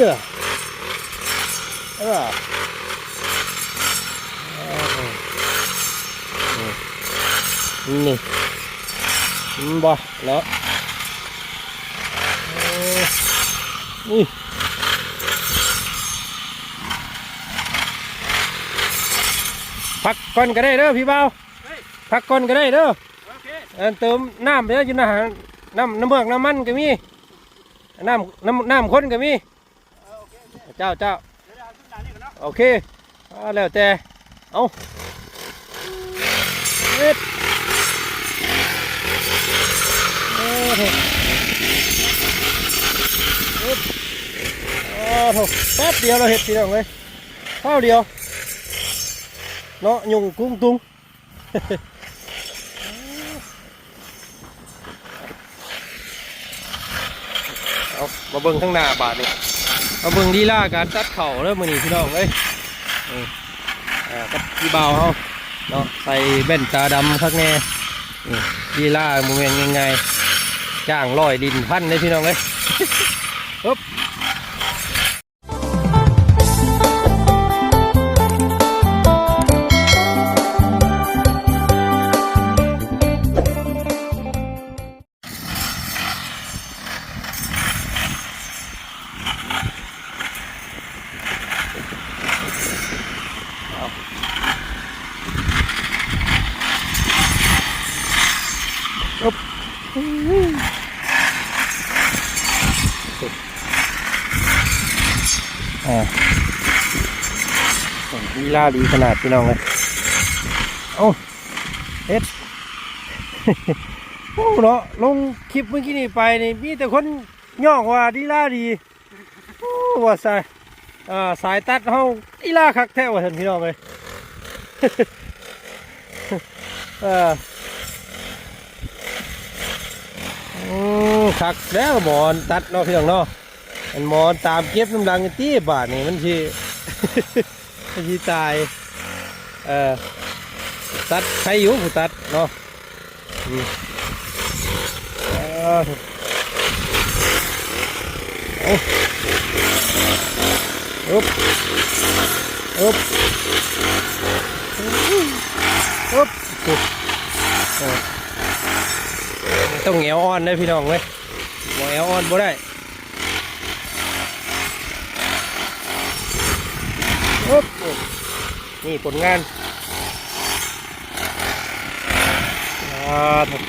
เหรอเออนี่มันบ่เนาะเออนี่พักก่อนก็ได้เด้อพี่เบาพักก่อนก็ได้เด้อโอเคอันเติมน้ำไปแล้วกินอาหารน้ำน้ำเมือกน้ำมันก็มี น้ำน้ำน้ำข้นก็มีเออโอ เจ้าเจ้าโอเคอแล้วแต่เอาเอ็ดโอ้โหเอ็ดโอ้โหแป๊บเดียวเราเห็ดพี่น้องเลยข้าวเดียวเนาะยุงกุ้งตุ้งเอามาเบิ่งข้างหน้าบาทนี่ เอาเบิ่งดีล่าการตัดเข่าเริ่มมือนี้พี่น้องเลยอ่ากับพี่เบาเขาเนาะใส่แว่นตาดำข้างแน่ดีล่าโมเมนต์ยังไงจ้างลอยดินพันเลยพี่น้องเลยปึ๊บ อ่าดีล่าดีขนาดพี่น้องเลยเอ้เฮ็ดโอ้เนาะลงคลิปเมื่อกี้นี่ไปนี่มีแต่คนย่องว่าดีล่าดีโอ้ว่าสายอ่าสายตัดเฮาดีล่าคักแท้ว่าท่านพี่น้องเลยเอออืมคักแล้วหมอนตัดเนาะพี่น้องเนาะ อันมอนตามเก็บน้ำดังตี้บาทนี่มันชีมันชีตาย เออตัดใครอยู่ผู้ตัดเนาะอืมเอออาอึบอึบอึบปุ๊บเออต้องเหนียวอ่อนเลยพี่น้องเว้ยบ่เหนียวอ่อนบ่ได้อึบ ปุ๊บนี่ผลงานอ่าถูก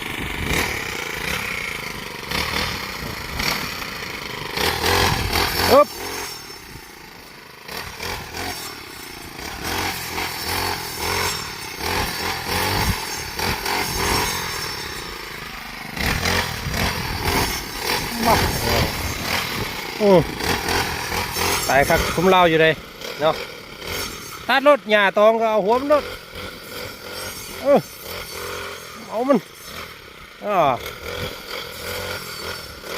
อึบอืมตายครับคุ้มเล่าอยู่เลยเนาะ ตัดรถหญ้าตองก็เอาหัวมันรถเออเอามันอ่า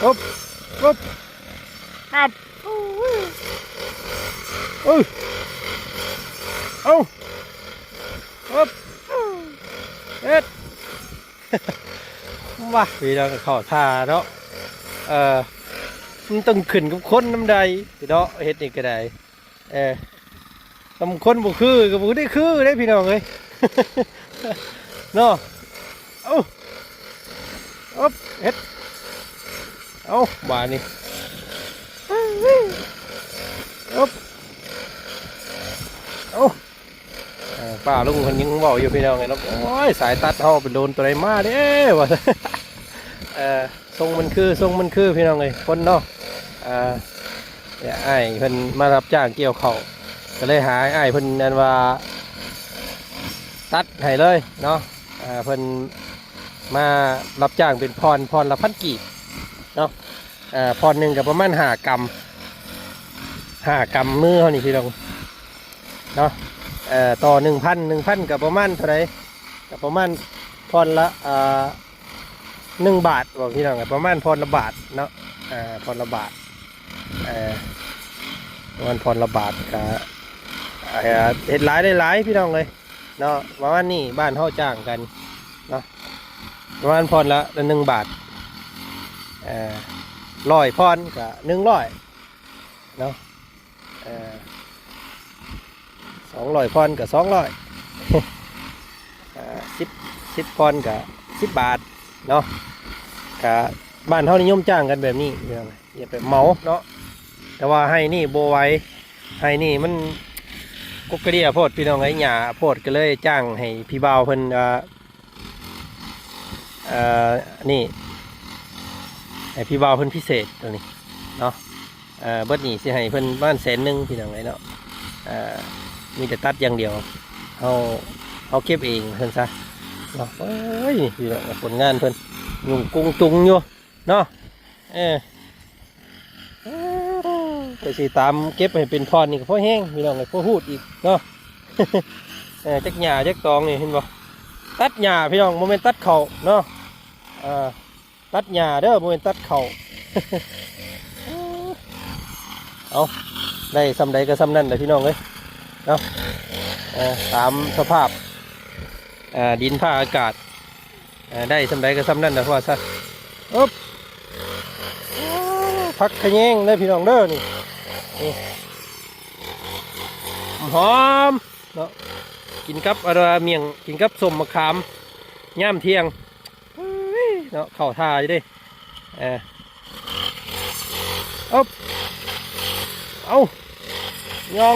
ปุ๊บปุ๊บครับเออเอาปุ๊บเอ็ดว้าวีเราข้าท่าเนาะเออมันต้องขึ้นกับคนน้ำใดเนาะเฮ็ดนี่ก็ได้เออ ทำคนบ่คือก็บ่ได้คือได้พี่น้องเอ้ยเนาะเอาอ๊บเฮ็ดเอาบานี่อ๊บเอาเอ่อป้าลุงคนยังบอกอยู่พี่น้องไงเนาะโอ้ยสายตัดเฮาไปโดนตัวใดมาเด้ว่าเออทรงมันคือทรงมันคือพี่น้องเอ้ยคนเนาะอ่าเนี่ยไอ้ายเพิ่นมารับจ้างเกี่ยวเขา ก็เลยหาไอ้เพิ่นนั่นว่า ตัดให้เลยเนาะอ่าเพิ่นมารับจ้างเป็นพรพรละพันกีบเนาะอ่าพรหนึ่งกับประมาณหากรัมหากรัมมือเท่านี้พี่น้องเนาะเอ่อต่อหนึ่งพันหนึ่งพันกับประมาณเท่าไรกับประมาณพรละอ่าหนึ่งบาทบอกพี่น้องกับประมาณพรละบาทเนาะอ่าพรละบาทเอ่อวันพรละบาทกับ เห็ดหลายได้หลายพี่น้องเลยเนาะประมาณนี้บ้านเฮาจ้างกันเนาะประมาณพรละหนึ่งบาทเอ่อร้อยพรกับหนึ่งร้อยเนาะเอ่อสองร้อยพอนกับสองร้อยสิบสิบพอนกับสิบบาทเนาะกะบ้านเท่านิยมจ้างกันแบบนี้พี่องอย่าไปเมาเนาะแต่ว่าให้นี่โบไว้ให้นี่มัน กุกกระเดียโพดพี่น้องไอ้หยาโพดก็เลยจ้างให้พี่เบาเพิ่นเอ่อเอ่อนี่ให้พี่เบาเพิ่นพิเศษตัวนี้เนาะเอ่อเบิดนี่สิให้เพิ่นบ้านแสนหนึ่งพี่น้องไอ้เนาะเอ่อมีแต่ตัดอย่างเดียวเอาเอาเก็บเองเพิ่นซะเนาะเอ้ยพี่น้องผลงานเพิ่นยุ่งกุ้งตุงอยู่เนาะเออ ไปสิตามเก็บให้เป็นพรนี่ก็พอแห้งพี่น้องเลยพอหูดอีกเนาะเออจักหญ้าจักตองนี่เห็นบ่ตัดหญ้าพี่น้องโมเมนตัดเข่าเนาะอ่าตัดหญ้าเด้อโมเมนตัดเข่าเอาได้สำใดก็สำนั่นเลยพี่น้องเลยเนาะตามสภาพอ่าดินผ้าอากาศอ่าได้สำใดก็สำนั่นนะพ่อซะอ๊บพักขะแยงเลยพี่น้องเด้อนี่ หอมเนาะกินกับอะไรเมียงกินกับสมมะขามย่ามเที่ยงเนาะเข่าท่าอยู่เดิเออเอาเอายอง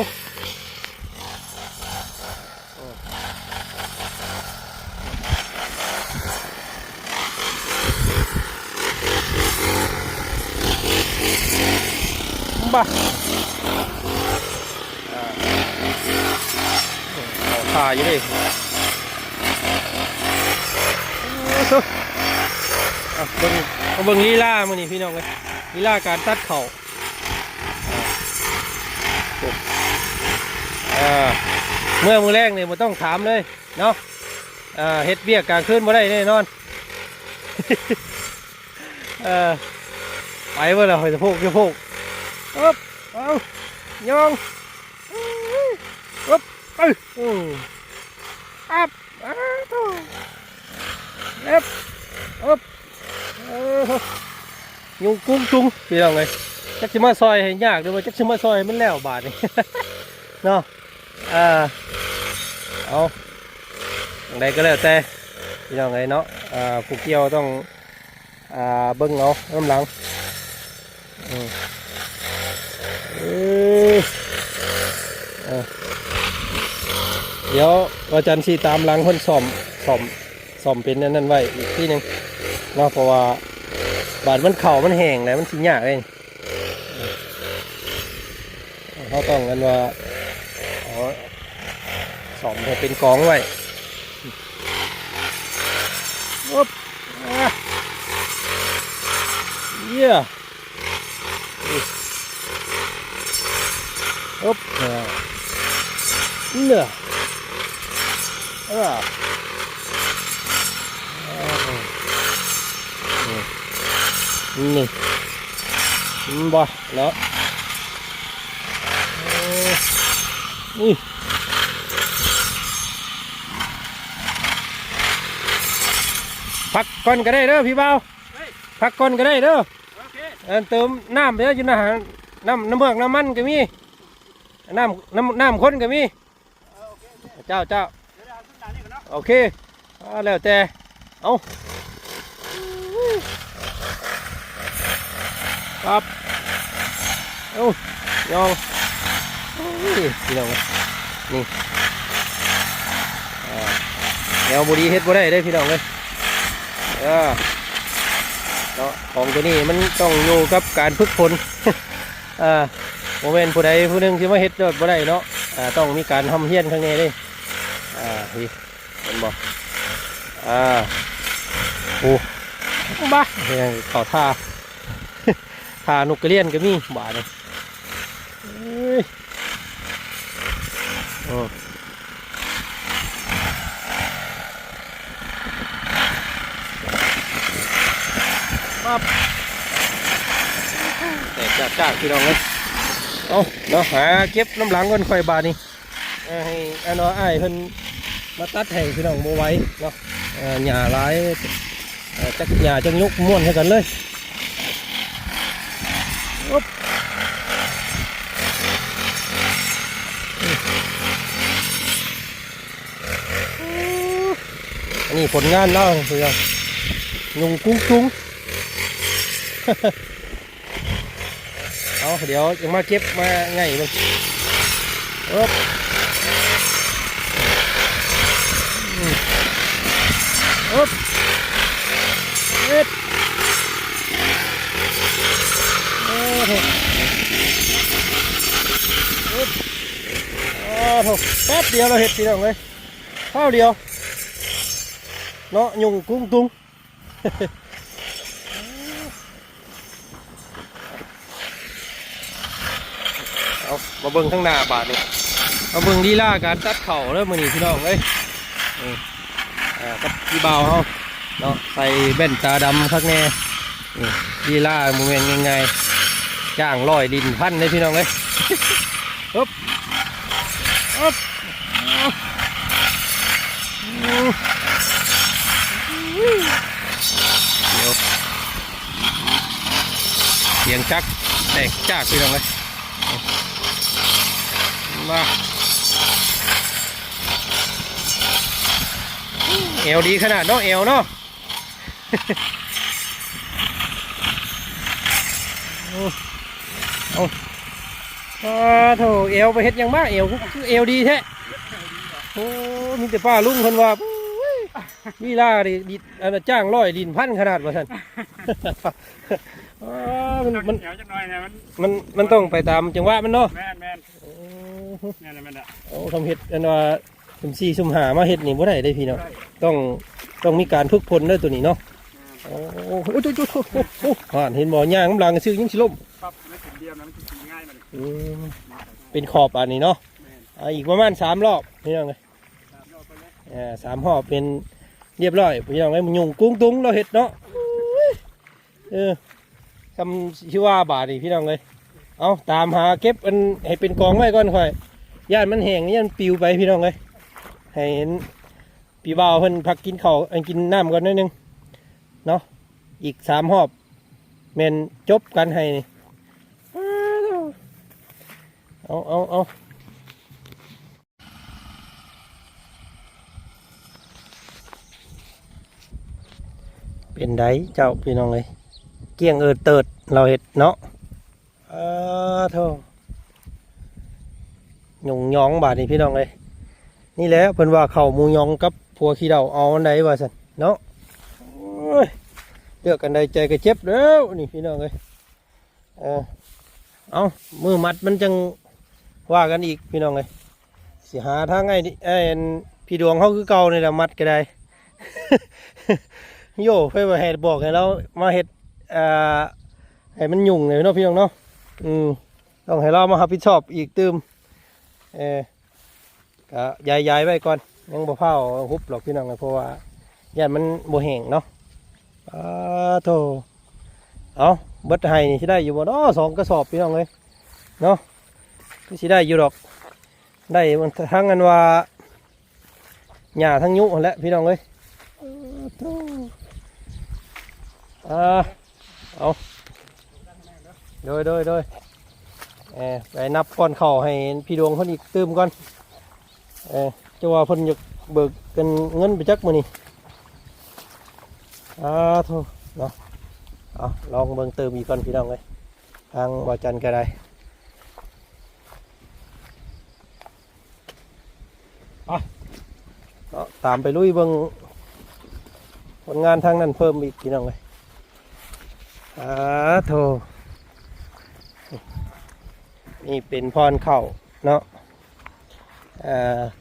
บ้าอ่าเข่าท่าอยู่เดิโอ้โหอะเบิ่งเอาเบิ่งลีลามานี่พี่น้องเลยลีลาการตัดเข่าอ่าเมื่อมือแรกเนี่ยมันต้องถามเลยเนาะอ่าเฮ็ดเบี้ยกลางคืนมาได้แน่นอนเออไปเมื่อไรหอยสะโพกสะโพก อ๊บเอายองอ๊บเอ้ยอืมอับอ้าวโถ่เอ็บอ๊บเออยุงกุ้งจุงพี่น้องเลยจักชิมาซอยให้ เนาะอ่าเอาอย่างใดก็แล้วแต่พี่น้องเลยเนาะอ่าผู้เกี่ยวต้องอ่าเบิ้งเอาน้ำหลังอืมเอ้ยเออเดี๋ยวอาจารย์สีตามหลังคนซ่อมซ่อมซ่อมเป็นนั่นนั่นไว้อีกที่หนึ่งเนาะเพราะว่าบาดมันเข่ามันแห้งแล้วมันสิยากเลยเขาต้องกันว่าอ๋อมให้เป็นกองไว้อ๊บอะ Yeah. No. Ah. Nè. Ba, đó. Ui. พักก่อนก็ได้เด้อพี่เบาเฮ้ยพักก่อนก็ได้เด้อโอเคเออเติมน้ำเยอะอยู่นะฮะน้ำน้ำเบือกน้ำมันก็มี น้ำน้ำน้ำข้นก็มีเออโอ เจ้าเจ้าโอเคแล้วแต่เอาครับเอายองโอ้ยพี่น้องนี่อ่าแนวบุรีเฮ็ดบ่ได้ได้พี่น้องเลยเออเนาะของตัวนี้มันต้องอยู่กับการฝึกฝนอ่าโมเมนต์ผู้ใดผู้หนึ่งที่มาเฮ็ดโดดบ่ได้เนาะอ่าต้องมีการทำเฮียนข้างในด้ อ่าพี่เห็นบ่อ่าโอ้บ้าเฮ้ยเขาท่าท่านกกระเรียนก็มีบาดเลยเอ้ยโอ้ปั๊บแต่จ้าจ้าพี่น้องเลยเอาเนาะหาเก็บน้ำหลังก่อนค่อยบาดนี่เอ้ยให้อันน้อยอ้ายเพิ่น มาตัดให้พี่น้องโมไว้เนาะหญ้าหลายจักหญ้าจักยกม่วนให้กันเลยอันนี้ผลงานเล่าเพื่อนยุงกุ้งกุ้งเอาเดี๋ยวจะมาเก็บมาไงบ้าง เอ๊บเอ็ดโอ้โหเอ็ดโอ้โหแป๊บเดียวเราเห็ดพี่น้องเลยข้าวเดียวเนาะยุงกุ้งตุ้งเอามาเบิ่งข้างหน้าบาทนี่มาเบิ่งลีลาการตัดเข่าเริ่มมือนี่พี่น้องเอ้ยนี่อ่า กับพี่บ่าเฮาเนาะใส่แว่นตาดำข้างแน่นี่ลีลาโมเมนต์ยังไงจ้างร้อยดินพันเลยพี่น้องเอ้ยฮึบฮึบเดี๋ยวเสียงจักแตกจากพี่น้องเลยมา เอวดีขนาดเนาะเอวเนาะเอาเอาอ่าโถเอวไปเฮ็ดหยังบ้าเอวคือเอวดีแท้โอ้มีแต่ป้าลุงคนว่าอุ้ยนี่ล่าดิดิอันนั้นจ้างร้อยดินพันขนาดว่าท่านอ่ามันมันเดี๋ยวจักหน่อยนะมันมันมันต้องไปตามจังหวะมันเนาะแม่นแม่นโอ้แม่นแม่นอะเอาทำเห็ดอันว่า สุ่มสี่สุ่มหามาเห็ดนี่บ่ได้ได้พี่เนาะต้องต้องมีการฝึกพลด้วยตัวนี้เนาะโอ้โหโอ้โหโอ้โหโอ้โหอ่านเห็นบ่ย่างกำลังซื้อยิ่งสิล่มปั๊บมันถึงเดียวนะมันถึงง่ายมันอืมเป็นขอบอันนี้เนาะอ่าอีกประมาณสามรอบพี่น้องเลยตามเราไปเลยอ่าสามรอบเป็นเรียบร้อยพี่น้องเลยมันยุงกุ้งตุ้งเราเห็ดเนาะอุ้ยเออคำชื่อว่าบาทนี่พี่น้องเลยเอาตามหาเก็บอันให้เป็นกองไว้ก่อนค่อยย่านมันแห้งย่านมันปลิวไปพี่น้องเลย ให้เห็นพี่บ่าวเพิ่นพักกินข้าวอ้ยกินน้ำก่อนนิดนึงเนาะอีกสามหอบเมนจบกันให้นี่เอาเอาเอาเป็นไดเจ้าพี่น้องเลยเกี้ยงเอิดเติดเราเห็ดเนาะเออโธ่หยงยองบาดนี่พี่น้องเลย นี่แหละเพิ่นว่าเข่ามูยองกับผัวขี้เดาเอาอันใดว่าซั่นเนาะเลือกกันใดใจก็เจ็บแล้วนี่พี่น้องเอ้ยเออเอามือมัดมันจังว่ากันอีกพี่น้องเอ้ยสิหาทางไงดิเอ้ยอันพี่ดวงเขาคือเก่านี่แหละมัดก็ได้ โย่เพื่อให้บอกให้เรามาเฮ็ดอ่าให้มันยุ่งเลยเนาะพี่น้องเนาะอืมต้องให้เรามารับผิดชอบอีกตืมเออ ก็ย้ายๆไว้ก่อนยังบ่เผาฮุบหรอกพี่น้องเพราะว่าย่านมันบ่แห้งเนาะอ้าโธ่เอาเบิดให้นี่สิได้อยู่บ่เนาะสองกระสอบพี่น้องเลยเนาะก็สิได้อยู่ดอก ได้มันทั้งกันว่าหญ้าทั้งยุนั่นแหละพี่น้องเลยอ้าโธ่อ่าเอาโดยโดยโดยเออไปนับก้อนเข่าให้พี่ดวงเพิ่นอีกตืมก่อน เออจะว่าเพิ่นอยากเบิกเป็นเงินไปจักมื้อนี้อ่าโทเนาะเอาลองเบิ่งเติมอีกก่อนพี่น้องเอ้ยทางวาจันก็ได้เอาเนาะตามไปลุยเบิ่งผลงานทางนั้นเพิ่มอีกพี่น้องเอ้ยอ่าโทนี่เป็นพรเข้าเนาะ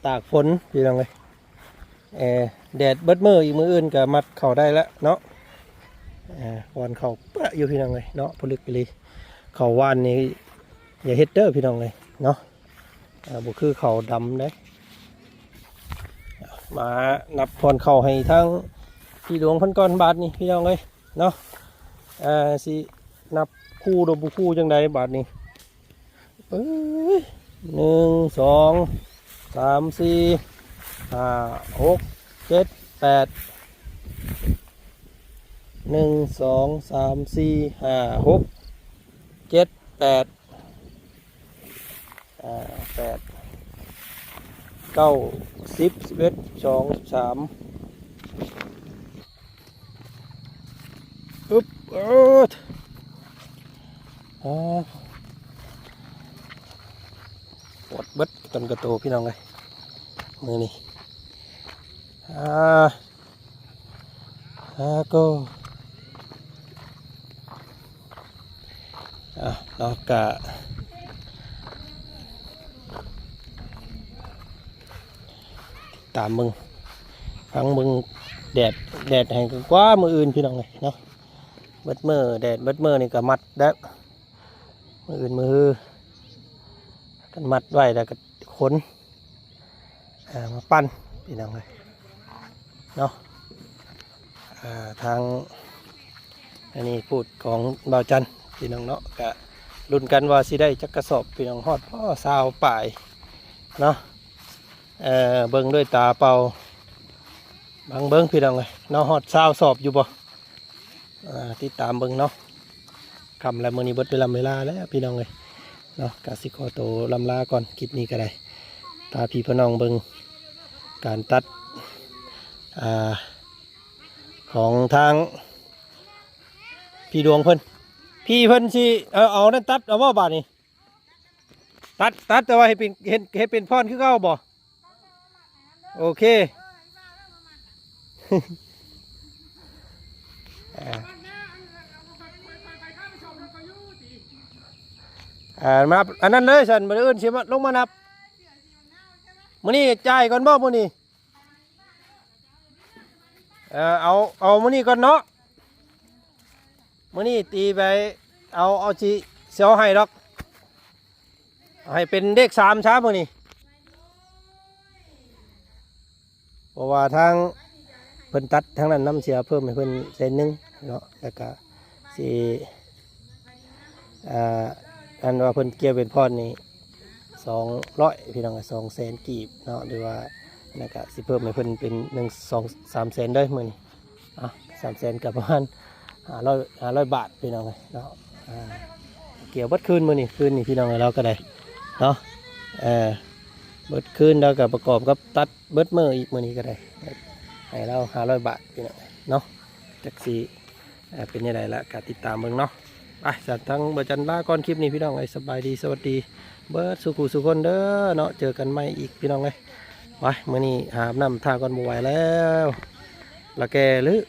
ตากฝนพี่น้องเลยแดดเบิดมืออีกมืออื่นก็มัดเข่าได้แล้วเนาะอ่าวันเข่าเปะอยู่พี่น้องเลยเนาะผลึกไปเลยเข่าวานนี่อย่าเฮ็ดเด้อพี่น้องเลยเนาะบุคือเข่าดำได้มานับพรเข่าให้ทั้งพี่หลวงพันก้อนบาทนี่พี่น้องเลยเนาะอ่าสินับคู่ดบุคู่จังใดบาทนี่หนึ่งสอง สามสี่ห้าหกเจ็ดแปดหนึ่งสองสามสี่ห้าหกเจ็ดแปดแปดเก้าสิบสิบเอ็ดสองสามปึ๊บเออปวดเบิด ต้นกระโตพี่น้องเลยมือนี่อ่าอ่าก็อะเนากะตามมึงฟังมึงแดดแดดแห่งกว่ามืออื่นพี่น้องเลยเนาะเบิดมือแดดเบิดมือนี่ก็มัดแล้มืออื่นมือกันมัดไว้แล้วก็ ขนมาปั้นพี่น้องเลยเนาะทางอันนี้พูดของเบาจันพี่น้องเนาะกะรุ่นกันว่าสิได้จักกระสอบพี่น้องฮอดพ่อสาวป่ายเนาะเออเบิ่งด้วยตาเปล่าบางเบิ่งพี่น้องเลยเนาะฮอดสาวสอบอยู่บ่อ่ติดตามเบิ่งเนาะคำละมือนี้เบดเวลาเวลาแล้วพี่น้องเลยเนาะกาสิขอโตวลำลาก่อนคลิปนี้ก็ได้ พาพี่พน้องเบิงการตัดอของทาง พี่ดวงเพิ่นพี่เพิ่นสิเอาเอานั่นตัดเอาว่าบาดนี่ตัดตัดแต่ว่าให้เป็นเห็นให้เป็นพรคือเก่าบ่โอเคอ่าอ่ามาอันนั้นเลยสันมาอื่นสิมาลงมานับ มื้อนี้จ่ายก่อนบ่มื้อนี้เออเอาเอามื้อนี้ก่อนเนาะมื้อนี้ตีไปเอาเอาสิเสียวให้ดอกให้เป็นเลขสามช้ามื้อนี้เพราะว่าทางเพิ่นตัดทางนั้นน้ำเสียเพิ่มให้เพิ่นเซนหนึงเนาะแล้วก็สิอ่าอันว่าเพิ่นเกี่ยวเป็นพอดนี่ สองร้อยพี่น้องสองแสนกีบเนาะหรือว่านะก็สิเพิ่มให้เพิ่นเป็นหนึ่งสองสามแสนได้มื่อนี่อะสามแสนกับประมาณห้าร้อยห้าร้อยบาทพี่น้องเลยเนาะเกี่ยวบิดคืนมื่อนี่คืนนี่พี่น้องเราก็ได้เนาะเออเบิดคืนแล้วก็ประกอบกับตัดเบิดมืออีกมื่อนี้ก็ได้ให้เราห้าร้อยบาทพี่น้องเนาะจักสีอ่าเป็นยังไงละการติดตามเมืองเนาะไปจัดทั้งเบอร์จันลาก่อนคลิปนี้พี่น้องไอ้ยสบายดีสวัสดี เบิร์ดสุขุสุคนเด้อเนาะเจอกันใหม่อีกพี่น้องเลยไปมื่อนี้หาบน้ำทาก่อนบไหวแล้วละแกหรือ